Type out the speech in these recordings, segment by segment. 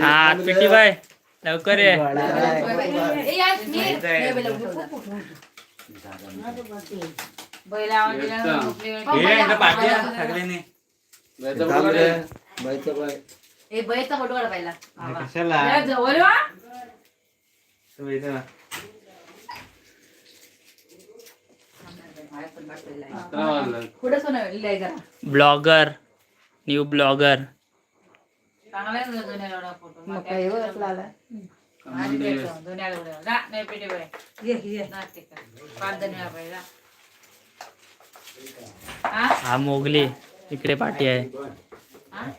हा पिटी बाय. लवकर ये. हे सगळ्यांनी. कशाला. तो इथं. Blogger new blogger. हा? हा मोगली इकडे पाठी आहे. हा?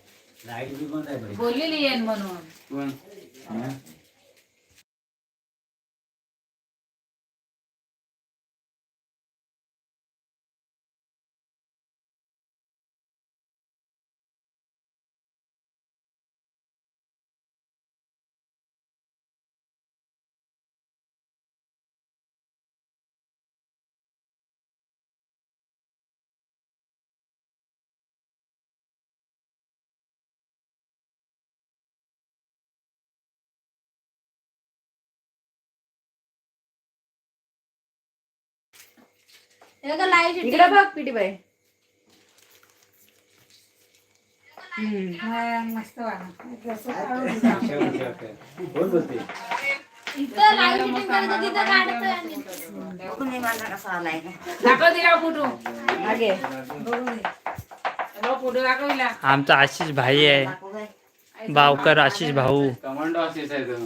बोललेली म्हणून. इकडे बघ पिटी बाई. मस्त कोण बोलते आमचा आशिष भाई आहे. बावकर आशिष भाऊ. कमांडो असेच आहे तो.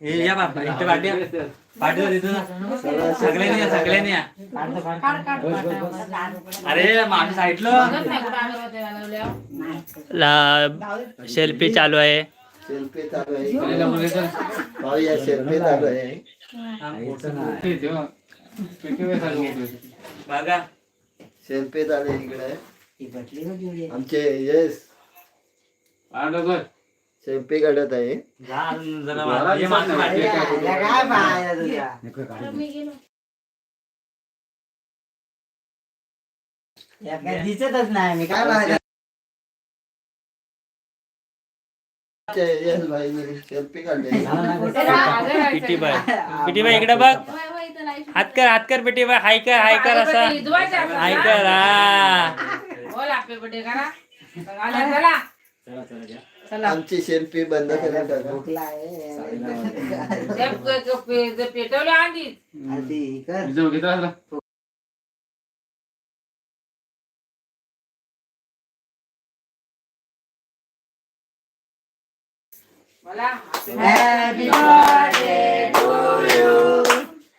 हे या बाबा इथे पाठी तिथं सगळ्यांनी या सगळ्यांनी. अरे साईडला. सेल्फी चालू आहे. सेल्फी चालू आहे. सेल्फी चालू आहे? बघा. सेल्फी चालू आहे इकडे? आमचे येस आलं सेल्फी काढत आहे. हे दिसतच नाही. मी काय पिटी बाय पिटी बाय इकडे बघ. हात कर हात कर पिटी बाय हाय कर हाय कर असा. हाय कर हा. हॅपी चला चला चला घ्या. चला आमची सेल्फी बंद करून टाका भूकला आहे. ते पे- ते पे- ते पेटवले आधी आधी कर तिचं बघितलं असलं? मला Happy birthday to you.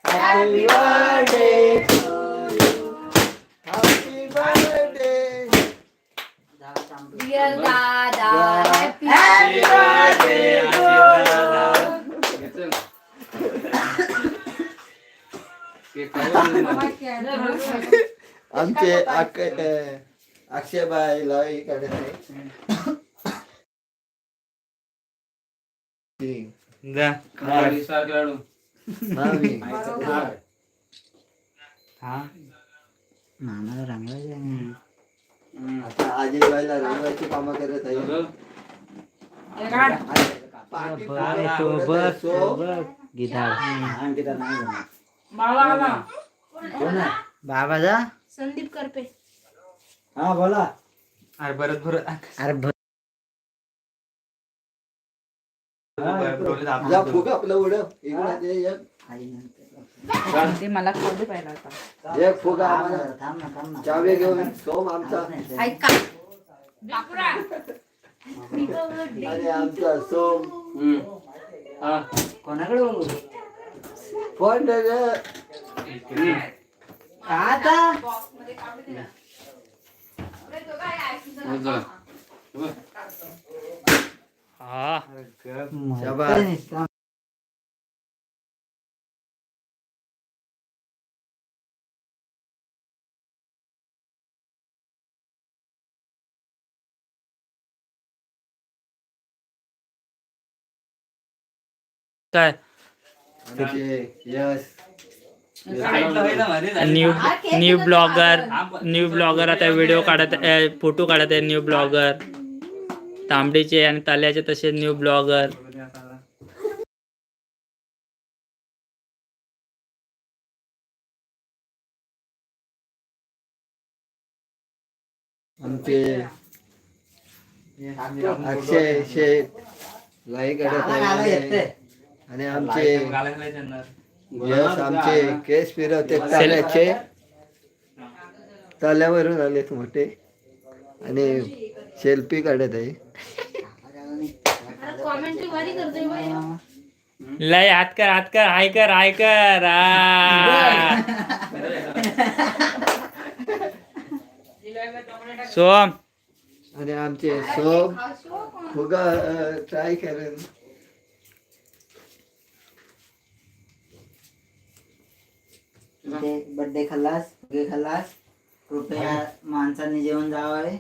Happy birthday to you. Happy birthday. Dear दादा लाडू. मामी. हा मामाला रंगवायचं आहे. हम्म. आता अजय भाईला रंगाची कामं करत आहे बघ. पार्टी बघ, पूर्ण तो आवडत बघ, आहे. तो सो, बघ. गिटार अंकिता नाही आला? बाबाचा संदीप करपे. हा बोला. अरे परत परत अरे भ- जा फुग आपलं उडव. इकडे ते एक- आई नंतर. ते मला खाऊ दे पहिला आता एक फुगा थांब आम्हाला ना, थांब ना, थांब ना. चावी घेऊन सोम आमचा. ऐका बापरा. आणि आमचा सोम. हम्म. हा. कोणाकडे बघू? फोन आता? हा काय? Yash new new blogger new blogger आता व्हिडिओ काढत फोटो काढत आहे न्यू ब्लॉगर. तांबडीचे आणि ताल्याचे तसे न्यू ब्लॉगर. आमचे अक्षय शेख लाई काढत आहे आणि आमचे यश आमचे केस फिरवते ताल्याचे ताल्यावरून आलेत मोठे. आणि सेल्फी काढत आहे. लय हात कर हात कर हाय कर हाय कर. आ. सोम. आणि आमचे सोम फुगा ट्राय करेन. बर्थडे खाल्लास खाल्लास कृपया माणसांनी जेवण जावावे